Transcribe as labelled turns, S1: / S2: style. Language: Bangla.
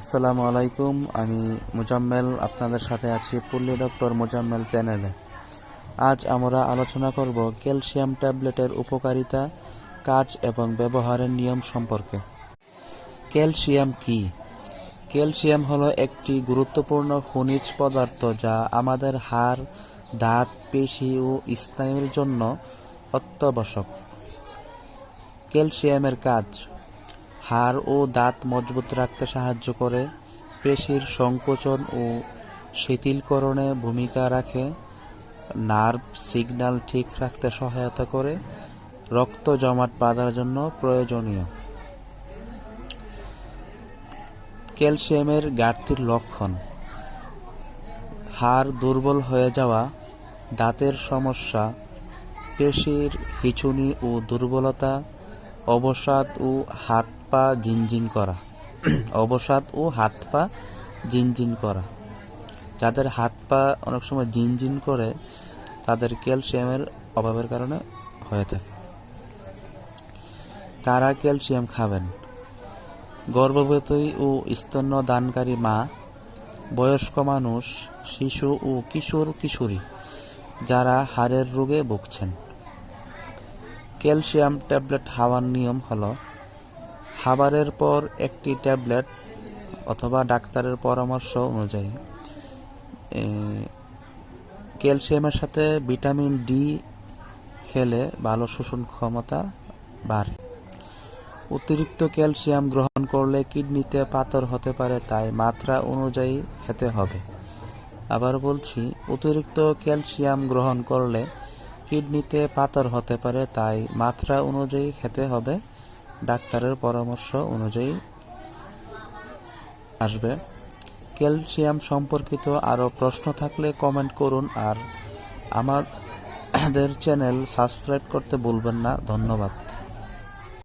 S1: আসসালামু আলাইকুম, আমি মুজাম্মেল, আপনাদের সাথে আছি পল্লী ডক্টর মুজাম্মেল চ্যানেলে। আজ আমরা আলোচনা করব ক্যালসিয়াম ট্যাবলেটের উপকারিতা, কাজ এবং ব্যবহারের নিয়ম সম্পর্কে। ক্যালসিয়াম কি? ক্যালসিয়াম হলো একটি গুরুত্বপূর্ণ খনিজ পদার্থ যা আমাদের হাড়, দাঁত, পেশি ও স্নায়ুর জন্য অত্যাবশ্যক। ক্যালসিয়ামের কাজ হাড় ও দাঁত মজবুত রাখতে সাহায্য করে। পেশির সংকোচন ও শিথিলকরণে ভূমিকা রাখে। নার্ভ সিগন্যাল ঠিক রাখতে সহায়তা করে। রক্ত জমাট বাঁধার জন্য প্রয়োজনীয়। ক্যালসিয়ামের ঘাটতির লক্ষণ। হাড় দুর্বল হয়ে যাওয়া, দাঁতের সমস্যা, পেশির হিচুনি ও দুর্বলতা, অবসাদ ও হাত পা জিনজিন করা, অবসাদ ও হাত পা জিনজিন করা। যাদের হাত পা অনেক সময় জিনজিন করে, তাদের ক্যালসিয়ামের অভাবের কারণে হয়ে থাকে। কারা ক্যালসিয়াম খাবেন? গর্ভবতী ও স্তন্য দানকারী মা, বয়স্ক মানুষ, শিশু ও কিশোর কিশোরী যারা হাড়ের রোগে ভুগছেন। ক্যালসিয়াম ট্যাবলেট খাওয়ার নিয়ম হলো খাবারের পর একটি ট্যাবলেট অথবা ডাক্তারের পরামর্শ অনুযায়ী ক্যালসিয়ামের সাথে ভিটামিন ডি খেলে ভালো শোষণ ক্ষমতা বাড়ে। অতিরিক্ত ক্যালসিয়াম গ্রহণ করলে কিডনিতে পাথর হতে পারে, তাই মাত্রা অনুযায়ী খেতে হবে। আবার বলছি, অতিরিক্ত ক্যালসিয়াম গ্রহণ করলে কিডনিতে পাথর হতে পারে, তাই মাত্রা অনুযায়ী খেতে হবে। ডাক্তারের পরামর্শ অনুযায়ী আসবে। ক্যালসিয়াম সম্পর্কিত আরও প্রশ্ন থাকলে কমেন্ট করুন আর আমাদের চ্যানেল সাবস্ক্রাইব করতে ভুলবেন না। ধন্যবাদ।